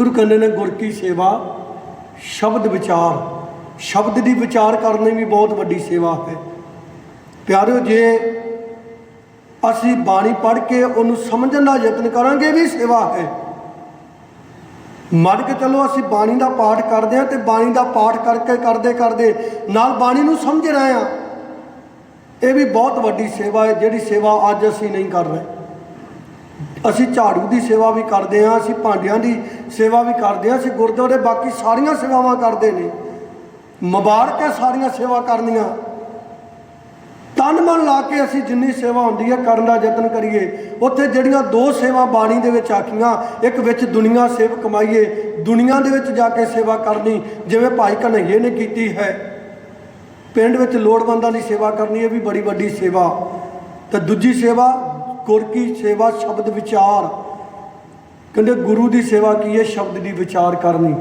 ਗੁਰੂ ਕਹਿੰਦੇ ਨੇ, ਗੁਰ ਕੀ ਸੇਵਾ, ਸ਼ਬਦ ਵਿਚਾਰ। ਸ਼ਬਦ ਦੀ ਵਿਚਾਰ ਕਰਨੀ ਵੀ ਬਹੁਤ ਵੱਡੀ ਸੇਵਾ ਹੈ। ਪਿਆਰਿਓ, ਜੇ ਅਸੀਂ ਬਾਣੀ ਪੜ੍ਹ ਕੇ ਉਹਨੂੰ ਸਮਝਣ ਦਾ ਯਤਨ ਕਰਾਂਗੇ, ਇਹ ਵੀ ਸੇਵਾ ਹੈ। ਮੰਨ ਕੇ ਚੱਲੋ, ਅਸੀਂ ਬਾਣੀ ਦਾ ਪਾਠ ਕਰਦੇ ਹਾਂ ਤੇ ਬਾਣੀ ਦਾ ਪਾਠ ਕਰਕੇ, ਕਰਦੇ ਕਰਦੇ ਨਾਲ ਬਾਣੀ ਨੂੰ ਸਮਝ ਰਹੇ ਹਾਂ। ਇਹ ਵੀ ਬਹੁਤ ਵੱਡੀ ਸੇਵਾ ਹੈ, ਜਿਹੜੀ ਸੇਵਾ ਅੱਜ ਅਸੀਂ ਨਹੀਂ ਕਰ ਰਹੇ। ਅਸੀਂ ਝਾੜੂ ਦੀ ਸੇਵਾ ਵੀ ਕਰਦੇ ਹਾਂ, ਅਸੀਂ ਭਾਂਡਿਆਂ ਦੀ ਸੇਵਾ ਵੀ ਕਰਦੇ ਹਾਂ, ਅਸੀਂ ਗੁਰਦੁਆਰੇ ਬਾਕੀ ਸਾਰੀਆਂ ਸੇਵਾਵਾਂ ਕਰਦੇ ਨੇ। ਮੁਬਾਰਕ ਹੈ ਸਾਰੀਆਂ ਸੇਵਾ ਕਰਨੀਆਂ। ਤਨ ਮਨ ਲਾ ਕੇ ਅਸੀਂ ਜਿੰਨੀ ਸੇਵਾ ਹੁੰਦੀ ਹੈ ਕਰਨ ਦਾ ਯਤਨ ਕਰੀਏ। ਉੱਥੇ ਜਿਹੜੀਆਂ ਦੋ ਸੇਵਾ ਬਾਣੀ ਦੇ ਵਿੱਚ ਆਖੀਆਂ, ਇੱਕ ਵਿੱਚ ਦੁਨੀਆ ਸੇਵ ਕਮਾਈਏ, ਦੁਨੀਆ ਦੇ ਵਿੱਚ ਜਾ ਕੇ ਸੇਵਾ ਕਰਨੀ, ਜਿਵੇਂ ਭਾਈ ਕਨਈਏ ਨੇ ਕੀਤੀ ਹੈ। ਪਿੰਡ ਵਿੱਚ ਲੋੜਵੰਦਾਂ ਦੀ ਸੇਵਾ ਕਰਨੀ ਇਹ ਵੀ ਬੜੀ ਵੱਡੀ ਸੇਵਾ। ਤੇ ਦੂਜੀ ਸੇਵਾ ਗੁਰ ਕੀ ਸੇਵਾ ਸ਼ਬਦ ਵਿਚਾਰ। ਕਹਿੰਦੇ ਗੁਰੂ ਦੀ ਸੇਵਾ ਕੀ ਹੈ? ਸ਼ਬਦ ਦੀ ਵਿਚਾਰ ਕਰਨੀ।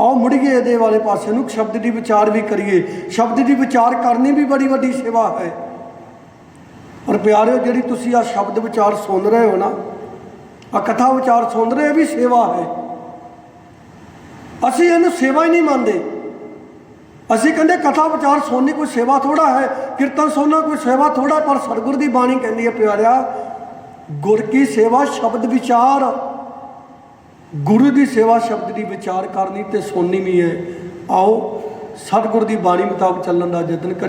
ਆਓ ਮੁੜੀਏ ਇਹਦੇ ਵਾਲੇ ਪਾਸੇ ਨੂੰ, ਸ਼ਬਦ ਦੀ ਵਿਚਾਰ ਵੀ ਕਰੀਏ। ਸ਼ਬਦ ਦੀ ਵਿਚਾਰ ਕਰਨੀ ਵੀ ਬੜੀ ਵੱਡੀ ਸੇਵਾ ਹੈ। ਔਰ ਪਿਆਰਿਓ, ਜਿਹੜੀ ਤੁਸੀਂ ਆ ਸ਼ਬਦ ਵਿਚਾਰ ਸੁਣ ਰਹੇ ਹੋ ਨਾ ਆ ਕਥਾ ਵਿਚਾਰ ਸੁਣ ਰਹੇ, ਇਹ ਵੀ ਸੇਵਾ ਹੈ। ਅਸੀਂ ਇਹਨੂੰ ਸੇਵਾ ਹੀ ਨਹੀਂ ਮੰਨਦੇ। ਅਸੀਂ ਕਹਿੰਦੇ ਕਥਾ ਵਿਚਾਰ ਸੋਨੀ ਕੋਈ ਸੇਵਾ ਥੋੜਾ ਹੈ, ਕੀਰਤਨ ਸੁਣਨਾ ਕੋਈ ਸੇਵਾ ਥੋੜਾ ਪਰ ਸਤਿਗੁਰ ਦੀ ਬਾਣੀ ਕਹਿੰਦੀ ਹੈ ਪਿਆਰਿਆ, ਗੁਰ ਕੀ ਸੇਵਾ ਸ਼ਬਦ ਵਿਚਾਰ, ਗੁਰੂ ਦੀ ਸੇਵਾ ਸ਼ਬਦ ਦੀ ਵਿਚਾਰ ਕਰਨੀ ਤੇ ਸੁਣਨੀ ਵੀ ਹੈ। ਆਓ ਸਤਿਗੁਰ ਦੀ ਬਾਣੀ ਮੁਤਾਬਕ ਚੱਲਣ ਦਾ ਯਤਨ ਕਰੀਏ।